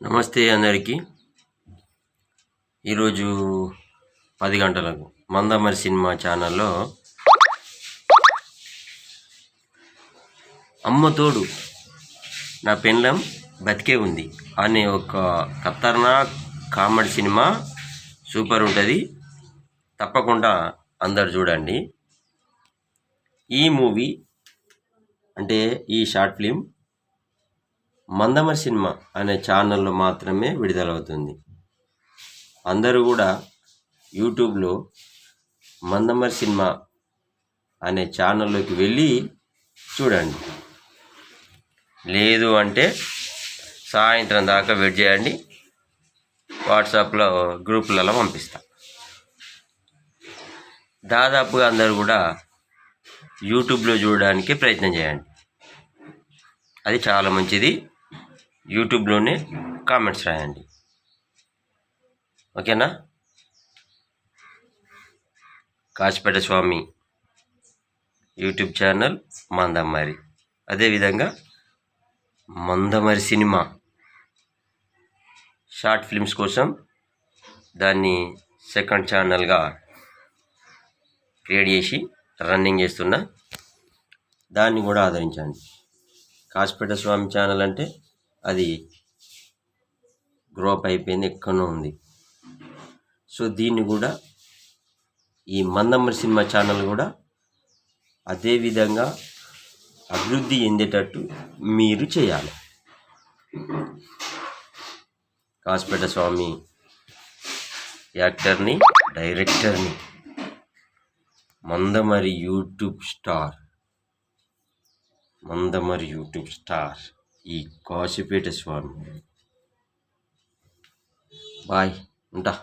నమస్తే అందరికీ. ఈరోజు పది గంటలకు మందమరి సినిమా ఛానల్లో అమ్మ తోడు నా పెండ్లం బతికే ఉంది అనే ఒక ఖతర్నా కామెడీ సినిమా సూపర్ ఉంటుంది. తప్పకుండా అందరు చూడండి. ఈ మూవీ అంటే ఈ షార్ట్ ఫిలిం మందమరి సినిమా అనే ఛానల్లో మాత్రమే విడుదలవుతుంది. అందరూ కూడా యూట్యూబ్లో మందమరి సినిమా అనే ఛానల్లోకి వెళ్ళి చూడండి. లేదు అంటే సాయంత్రం దాకా వెయిట్ చేయండి. వాట్సాప్లో గ్రూపులలో పంపిస్తా. దాదాపుగా అందరూ కూడా యూట్యూబ్లో చూడడానికి ప్రయత్నం చేయండి. అది చాలా మంచిది. యూట్యూబ్లోనే కామెంట్స్ రాయండి. ఓకేనా? కాచిపేట స్వామి యూట్యూబ్ ఛానల్ మందమ్మారి అదేవిధంగా మందమరి సినిమా షార్ట్ ఫిల్మ్స్ కోసం దాన్ని సెకండ్ ఛానల్గా క్రియేట్ చేసి రన్నింగ్ చేస్తున్నా దాన్ని కూడా ఆదరించండి. కాచిపేట స్వామి ఛానల్ అంటే అది గ్రోప్ అయిపోయింది ఎక్కడో ఉంది. సో దీన్ని కూడా ఈ మందమరి సినిమా ఛానల్ కూడా అదే విధంగా అభివృద్ధి చెందేటట్టు మీరు చేయాలి. కాసిపేట స్వామి యాక్టర్ని డైరెక్టర్ని Mandamarri YouTube star Mandamarri YouTube star. ఈ కాశీపేట స్వామి. బాయ్ ఉంటా.